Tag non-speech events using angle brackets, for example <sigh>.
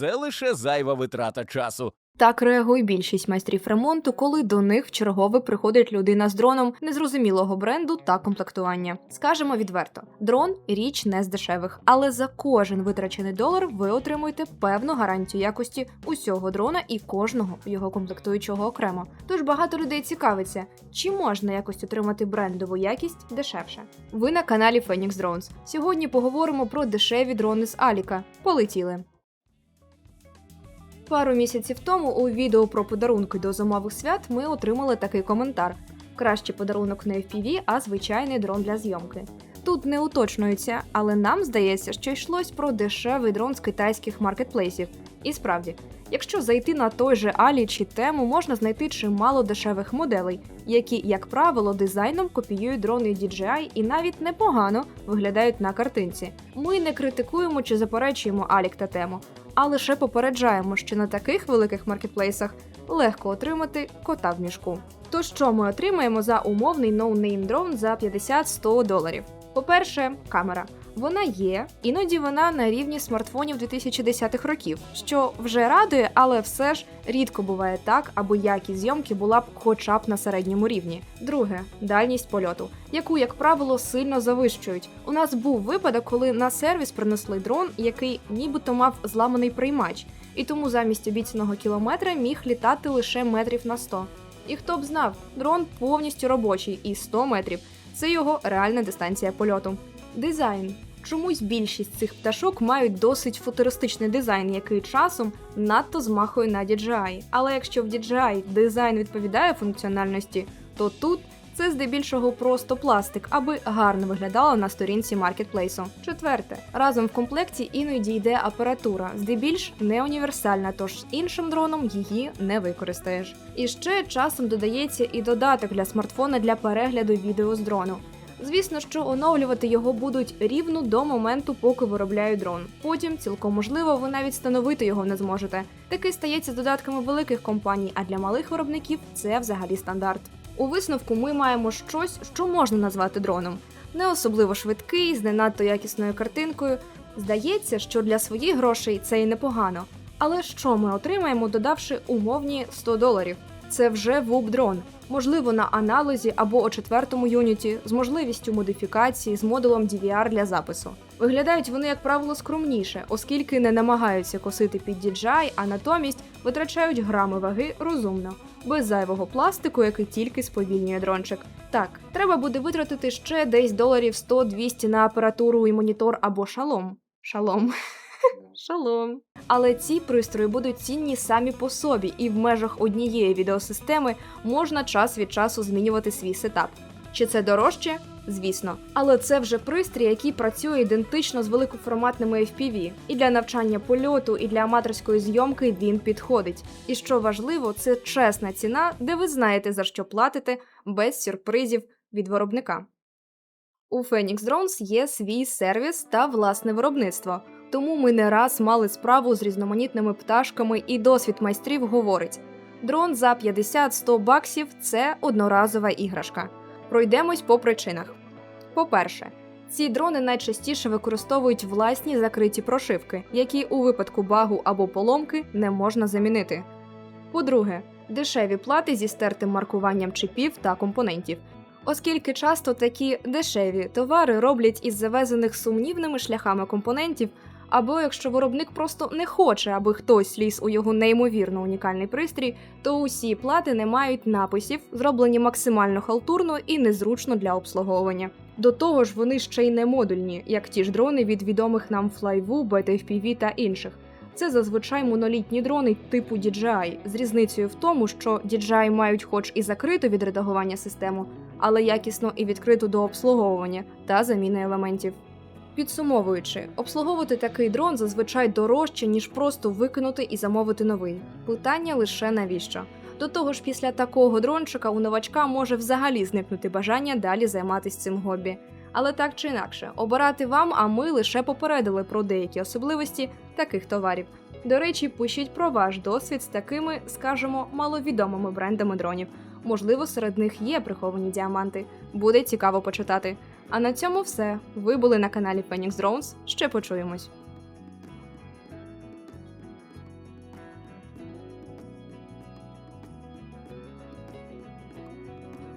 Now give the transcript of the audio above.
це лише зайва витрата часу. Так реагує більшість майстрів ремонту, коли до них в чергове приходить людина з дроном незрозумілого бренду та комплектування. Скажемо відверто, дрон річ не з дешевих, але за кожен витрачений долар ви отримуєте певну гарантію якості усього дрона і кожного його комплектуючого окремо. Тож багато людей цікавиться, чи можна якось отримати брендову якість дешевше. Ви на каналі Phoenix Drones. Сьогодні поговоримо про дешеві дрони з Аліка. Полетіли. Пару місяців тому у відео про подарунки до зимових свят ми отримали такий коментар: кращий подарунок не FPV, а звичайний дрон для зйомки. Тут не уточнюється, але нам здається, що йшлось про дешевий дрон з китайських маркетплейсів. І справді, якщо зайти на той же Алі чи тему, можна знайти чимало дешевих моделей, які, як правило, дизайном копіюють дрони DJI і навіть непогано виглядають на картинці. Ми не критикуємо чи заперечуємо Алік та тему, а лише попереджаємо, що на таких великих маркетплейсах легко отримати кота в мішку. То що ми отримаємо за умовний ноунейм дрон за 50-100 доларів? По-перше, камера. Вона є, іноді вона на рівні смартфонів 2010-х років, що вже радує, але все ж рідко буває так, аби якість зйомки була б хоча б на середньому рівні. Друге дальність польоту, яку, як правило, сильно завищують. У нас був випадок, коли на сервіс принесли дрон, який нібито мав зламаний приймач, і тому замість обіцяного кілометра міг літати лише метрів на 100. І хто б знав, дрон повністю робочий і 100 метрів. Це його реальна дистанція польоту. Дизайн. Чомусь більшість цих пташок мають досить футуристичний дизайн, який часом надто змахує на DJI. Але якщо в DJI дизайн відповідає функціональності, то тут це здебільшого просто пластик, аби гарно виглядало на сторінці маркетплейсу. Четверте, разом в комплекті іноді йде апаратура, здебільш не універсальна, тож іншим дроном її не використаєш. І ще часом додається і додаток для смартфона для перегляду відео з дрону. Звісно, що оновлювати його будуть рівно до моменту, поки виробляють дрон. Потім, цілком можливо, ви навіть встановити його не зможете. Таке стається з додатками великих компаній, а для малих виробників це взагалі стандарт. У висновку ми маємо щось, що можна назвати дроном. Не особливо швидкий, з не надто якісною картинкою. Здається, що для своїх грошей це і непогано. Але що ми отримаємо, додавши умовні 100 доларів? Це вже вуп-дрон, можливо, на аналізі або о четвертому юніті, з можливістю модифікації, з модулем DVR для запису. Виглядають вони, як правило, скромніше, оскільки не намагаються косити під DJI, а натомість витрачають грами ваги розумно, без зайвого пластику, який тільки сповільнює дрончик. Так, треба буде витратити ще десь доларів 100-200 на апаратуру і монітор або шалом. Шалом. <laughs> Шалом. Але ці пристрої будуть цінні самі по собі, і в межах однієї відеосистеми можна час від часу змінювати свій сетап. Чи це дорожче? Звісно, але це вже пристрій, який працює ідентично з великоформатними FPV. І для навчання польоту, і для аматорської зйомки він підходить. І що важливо, це чесна ціна, де ви знаєте за що платите, без сюрпризів від виробника. У Phoenix Drones є свій сервіс та власне виробництво. Тому ми не раз мали справу з різноманітними пташками, і досвід майстрів говорить: дрон за 50-100 баксів це одноразова іграшка. Пройдемось по причинах. По-перше, ці дрони найчастіше використовують власні закриті прошивки, які у випадку багу або поломки не можна замінити. По-друге, дешеві плати зі стертим маркуванням чипів та компонентів. Оскільки часто такі дешеві товари роблять із завезених сумнівними шляхами компонентів, або якщо виробник просто не хоче, аби хтось ліз у його неймовірно унікальний пристрій, то усі плати не мають написів, зроблені максимально халтурно і незручно для обслуговування. До того ж, вони ще й не модульні, як ті ж дрони від відомих нам Flyvu, BetFPV та інших. Це зазвичай монолітні дрони типу DJI, з різницею в тому, що DJI мають хоч і закриту від редагування систему, але якісно і відкриту до обслуговування та заміни елементів. Підсумовуючи, обслуговувати такий дрон зазвичай дорожче, ніж просто викинути і замовити новий. Питання лише навіщо? До того ж, після такого дрончика у новачка може взагалі зникнути бажання далі займатися цим хобі. Але так чи інакше, обирати вам, а ми лише попередили про деякі особливості таких товарів. До речі, пишіть про ваш досвід з такими, скажімо, маловідомими брендами дронів. Можливо, серед них є приховані діаманти. Буде цікаво почитати. А на цьому все. Ви були на каналі Phoenix Drones. Ще почуємось.